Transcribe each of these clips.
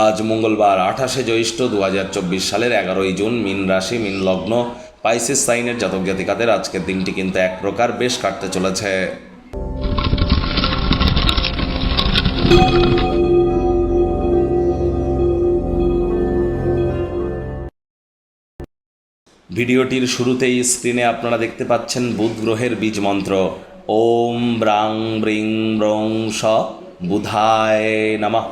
আজ মঙ্গলবার, আঠাশে জ্যৈষ্ঠ দু হাজার চব্বিশ সালের এগারোই জুন, মিন রাশি, মিন লগ্ন, পাইসিস সাইনের জাতক জাতিকাদের আজকের দিনটি কিন্তু এক প্রকার বেশ কাটতে চলেছে। ভিডিওটির শুরুতেই স্ক্রিনে আপনারা দেখতে পাচ্ছেন বুধ গ্রহের বীজ মন্ত্র। ওম ব্রাং ব্রিং ব্রং স বুধায় নামা।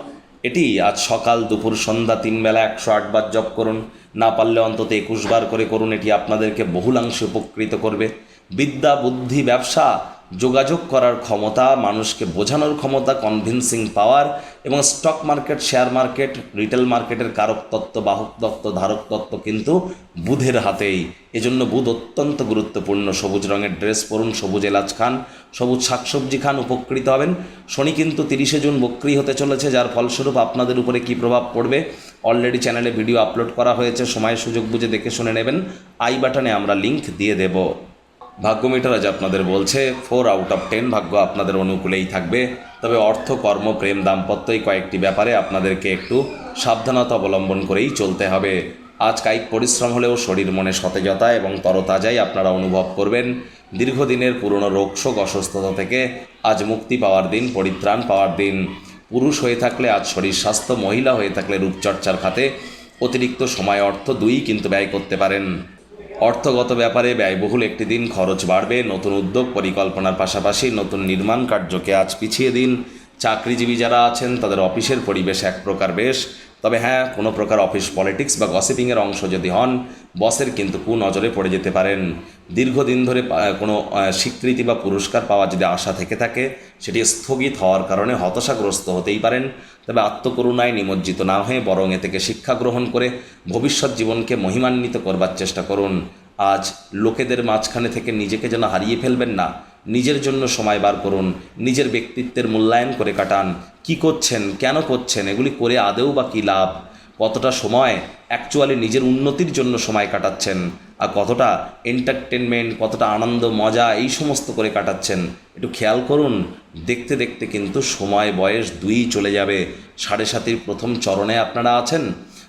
এটি আজ সকাল দুপুর সন্ধ্যা তিন বেলা একশো আটবার জপ করুন। না পারলে অন্তত একুশ বার করে করুন। এটি আপনাদেরকে বহুলাংশে উপকৃত করবে। বিদ্যা, বুদ্ধি, ব্যবসা যোগাযোগ করার ক্ষমতা, মানুষকে বোঝানোর ক্ষমতা কনভিন্সিং পাওয়ার এবং stock market share market retail মার্কেটের কারক তত্ত্ব, বাহক তত্ত্ব, ধারক তত্ত্ব কিন্তু বুধের হাতেই। এজন্য বুধ অত্যন্ত গুরুত্বপূর্ণ। সবুজ রঙের ড্রেস পরুন, সবুজ এলাচ খান, সবুজ শাকসবজি খান, উপকৃত হবেন। শনি কিন্তু তিরিশে জুন বক্রি হতে চলেছে, যার ফলস্বরূপ আপনাদের উপরে কী প্রভাব পড়বে? অলরেডি চ্যানেলে ভিডিও আপলোড করা হয়েছে সময় সুযোগ বুঝে দেখে শুনে নেবেন। আই বাটনে আমরা লিংক দিয়ে দেবো। ভাগ্য মিটার আজ আপনাদের বলছে ফোর আউট অফ টেন ভাগ্য আপনাদের অনুকূলেই থাকবে। তবে অর্থ, কর্ম, প্রেম দাম্পত্য এই কয়েকটি ব্যাপারে আপনাদেরকে একটু সাবধানতা অবলম্বন করেই চলতে হবে। আজ কায়িক পরিশ্রম হলেও শরীর মনে সতেজতা এবং তরতাজাই আপনারা অনুভব করবেন। দীর্ঘদিনের পুরনো রোগশোক অসুস্থতা থেকে আজ মুক্তি পাওয়ার দিন, পরিত্রাণ পাওয়ার দিন। পুরুষ হয়ে থাকলে আজ শরীর স্বাস্থ্য, মহিলা হয়ে থাকলে রূপচর্চার খাতে অতিরিক্ত সময়, অর্থ দুই কিন্তু ব্যয় করতে পারেন। অর্থগত ব্যাপারে ব্যয়বহুল একটি দিন খরচ বাড়বে, নতুন উদ্যোগ পরিকল্পনার পাশাপাশি নতুন নির্মাণ কার্যকে আজ পিছিয়ে দিন। চাকরিজীবী যারা আছেন, তাদের অফিসের পরিবেশ এক প্রকার বেশ। তবে হ্যাঁ কোনো প্রকার অফিস পলিটিক্স বা গসিপিংয়ের অংশ যদি হন, বসের কিন্তু কুনজরে পড়ে যেতে পারেন। দীর্ঘদিন ধরে কোনো স্বীকৃতি বা পুরস্কার পাওয়া যদি আশা থেকে থাকে, সেটি স্থগিত হওয়ার কারণে হতাশাগ্রস্ত হতেই পারেন। তবে আত্মকরুণায় নিমজ্জিত না হয়ে বরং এ থেকে শিক্ষা গ্রহণ করে ভবিষ্যৎ জীবনকে মহিমান্বিত করবার চেষ্টা করুন। আজ লোকেদের মাঝখানে থেকে নিজেকে যেন হারিয়ে ফেলবেন না, নিজের জন্য সময় বার করুন, নিজের ব্যক্তিত্বের মূল্যায়ন করে কাটান। কি করছেন, কেন করছেন, এগুলি করে আদেও বা কী লাভ? কতটা সময় অ্যাকচুয়ালি নিজের উন্নতির জন্য সময় কাটাচ্ছেন? আর কতটা এন্টারটেনমেন্ট কতটা আনন্দ, মজা, এই সমস্ত করে কাটাচ্ছেন? একটু খেয়াল করুন, দেখতে দেখতে কিন্তু সময়, বয়স দুই চলে যাবে। সাড়ে সাতির প্রথম চরণে আপনারা আছেন।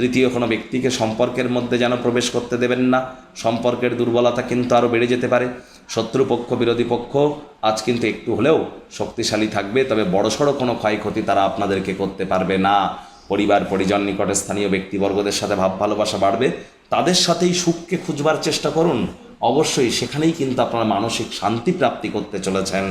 তৃতীয় কোনো ব্যক্তিকে সম্পর্কের মধ্যে যেন প্রবেশ করতে দেবেন না। সম্পর্কের দুর্বলতা কিন্তু আরও বেড়ে যেতে পারে। শত্রুপক্ষ, বিরোধী পক্ষ আজ কিন্তু একটু হলেও শক্তিশালী থাকবে, তবে বড়সড় কোনো ক্ষয়ক্ষতি তারা আপনাদেরকে করতে পারবে না। পরিবার, পরিজন নিকটে স্থানীয় ব্যক্তিবর্গদের সাথে ভাব ভালোবাসা বাড়বে। তাদের সাথেই সুখকে খুঁজবার চেষ্টা করুন। অবশ্যই সেখানেই কিন্তু আপনারা মানসিক শান্তি প্রাপ্তি করতে চলেছেন।